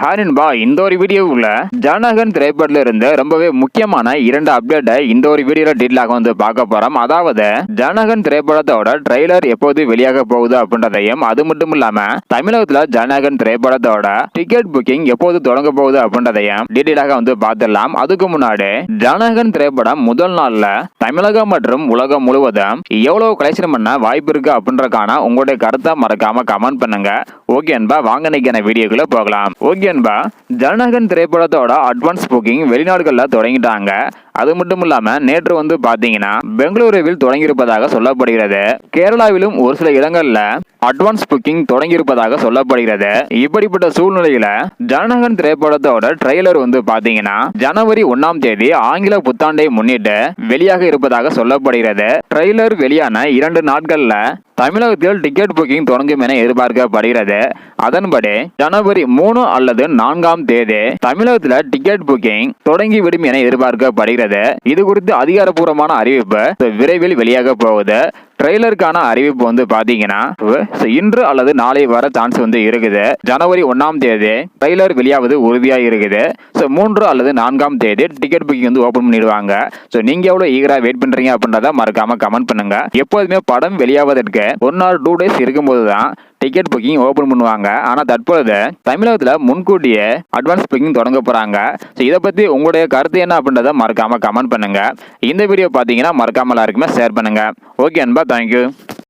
ஹாரின்பா இந்த ஒரு வீடியோவில் ஜனகன் திரைப்படத்தில் இருந்து ரொம்பவே முக்கியமான இரண்டு அப்டேட்டை இந்த ஒரு வீடியோல டீட்டெயிலாக வந்து பார்க்க போறோம். அதாவது ஜனகன் திரைப்படத்தோட ட்ரெய்லர் எப்போது வெளியாக போகுது அப்படின்றதையும் அது மட்டும் இல்லாம தமிழகத்துல ஜனகன் திரைப்படத்தோட டிக்கெட் புக்கிங் எப்போது தொடங்க போகுது அப்படின்றதையும் டீட்டெயிலாக வந்து பார்த்துடலாம். அதுக்கு முன்னாடி ஜனகன் திரைப்படம் முதல் நாள்ல தமிழகம் மற்றும் உலகம் முழுவதும் எவ்வளவு கலெக்ஷன் பண்ண வாய்ப்பு இருக்கு அப்படின்றக்கான உங்களுடைய கருத்தை மறக்காம கமெண்ட் பண்ணுங்க. ஓகே அன்பா வாங்க நிற்கிற வீடியோக்குள்ள போகலாம். ஓகே அன்பா ஜனநாயகன் திரைப்படத்தோட அட்வான்ஸ் புக்கிங் வெளிநாடுகளில் தொடங்கிட்டாங்க. அது மட்டும் இல்லாம நேற்று வந்து பாத்தீங்கன்னா பெங்களூருவில் தொடங்கியிருப்பதாக சொல்லப்படுகிறது. கேரளாவிலும் ஒரு சில இடங்கள்ல அட்வான்ஸ் புக்கிங் தொடங்கியிருப்பதாக சொல்லப்படுகிறது. இப்படிப்பட்ட சூழ்நிலையில ஜனநகன் திரைப்படத்தோட ட்ரெய்லர் வந்து பாத்தீங்கன்னா ஜனவரி ஒன்னாம் தேதி ஆங்கில புத்தாண்டை முன்னிட்டு வெளியாக இருப்பதாக சொல்லப்படுகிறது. ட்ரெய்லர் வெளியான இரண்டு நாட்கள்ல தமிழகத்தில் டிக்கெட் புக்கிங் தொடங்கும் என எதிர்பார்க்கப்படுகிறது. அதன்படி ஜனவரி மூணு அல்லது நான்காம் தேதி தமிழகத்தில் டிக்கெட் புக்கிங் தொடங்கிவிடும் என எதிர்பார்க்கப்படுகிறது. இது குறித்து அதிகாரப்பூர்வமான அறிவிப்பு விரைவில் வெளியாக போகுது. ட்ரெய்லருக்கான அறிவிப்பு வந்து பாத்தீங்கன்னா இன்று அல்லது நாளை வர சான்ஸ் வந்து இருக்குது. ஜனவரி ஒன்னாம் தேதி ட்ரெய்லர் வெளியாவது உறுதியா இருக்குது. ஸோ மூன்று அல்லது நான்காம் தேதி டிக்கெட் புக்கிங் வந்து ஓப்பன் பண்ணிடுவாங்க. ஸோ நீங்க எவ்வளவு ஈகரா வெயிட் பண்றீங்க அப்படின்றத மறக்காம கமெண்ட் பண்ணுங்க. எப்போதுமே படம் வெளியாவதற்கு ஒன் ஆர் டூ டேஸ் இருக்கும்போது தான் டிக்கெட் புக்கிங் ஓப்பன் பண்ணுவாங்க. ஆனால் தற்பொழுது தமிழகத்தில் முன்கூட்டியே அட்வான்ஸ் புக்கிங் தொடங்க போகிறாங்க ஸோ இதை பற்றி உங்களுடைய கருத்து என்ன அப்படின்றத மறக்காமல் கமெண்ட் பண்ணுங்கள் இந்த வீடியோ பார்த்தீங்கன்னா மறக்காமல் எல்லாருக்குமே ஷேர் பண்ணுங்கள் ஓகே அன்பா தேங்க்யூ